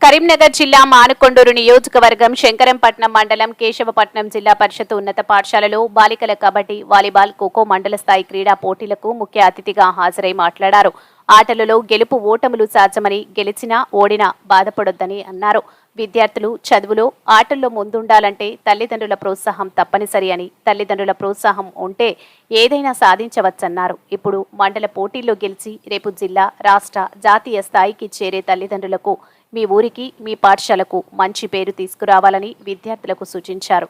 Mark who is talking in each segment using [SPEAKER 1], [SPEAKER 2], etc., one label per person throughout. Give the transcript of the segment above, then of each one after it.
[SPEAKER 1] కరీంనగర్ జిల్లా మానకొండూరు నియోజకవర్గం శంకరంపట్నం మండలం కేశవపట్నం జిల్లా పరిషత్ ఉన్నత పాఠశాలలో బాలికల కబడ్డీ వాలీబాల్ ఖోఖో మండల స్థాయి క్రీడా పోటీలకు ముఖ్య అతిథిగా హాజరై మాట్లాడారు. ఆటలలో గెలుపు ఓటములు సాధ్యమని గెలిచినా ఓడినా బాధపడొద్దని అన్నారు. విద్యార్థులు చదువులో ఆటల్లో ముందుండాలంటే తల్లిదండ్రుల ప్రోత్సాహం తప్పనిసరి అని తల్లిదండ్రుల ప్రోత్సాహం ఉంటే ఏదైనా సాధించవచ్చన్నారు. ఇప్పుడు మండల పోటీల్లో గెలిచి రేపు జిల్లా రాష్ట్ర జాతీయ స్థాయికి చేరే తల్లిదండ్రులకు మీ ఊరికి మీ పాఠశాలకు మంచి పేరు తీసుకురావాలని విద్యార్థులకు సూచించారు.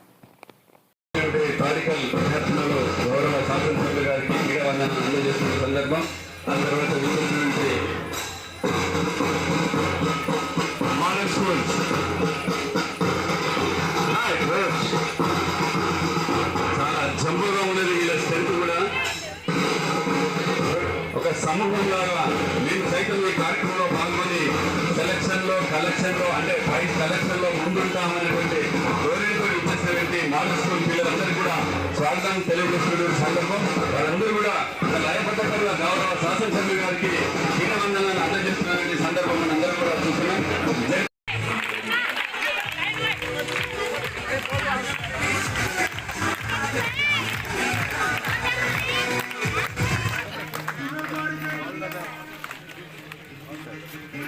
[SPEAKER 2] సమూహం సైతం ఈ కార్యక్రమంలో పాల్గొని లో కలెక్షన్లో అంటే ప్రైజ్ కలెక్షన్లో ముందుంటామనేటువంటి ధోరణితో ఇచ్చేసినటువంటి మోడల్ స్కూల్ పిల్లలందరూ కూడా స్వాగతం తెలియజేస్తున్న సందర్భం వాళ్ళందరూ కూడా ఒక లయబద్ధకంగా గౌరవ శాసనసభ్యులు గారికి హీనవందనాన్ని అందజేస్తున్నటువంటి సందర్భం మనందరూ కూడా చూస్తున్నాం Thank you.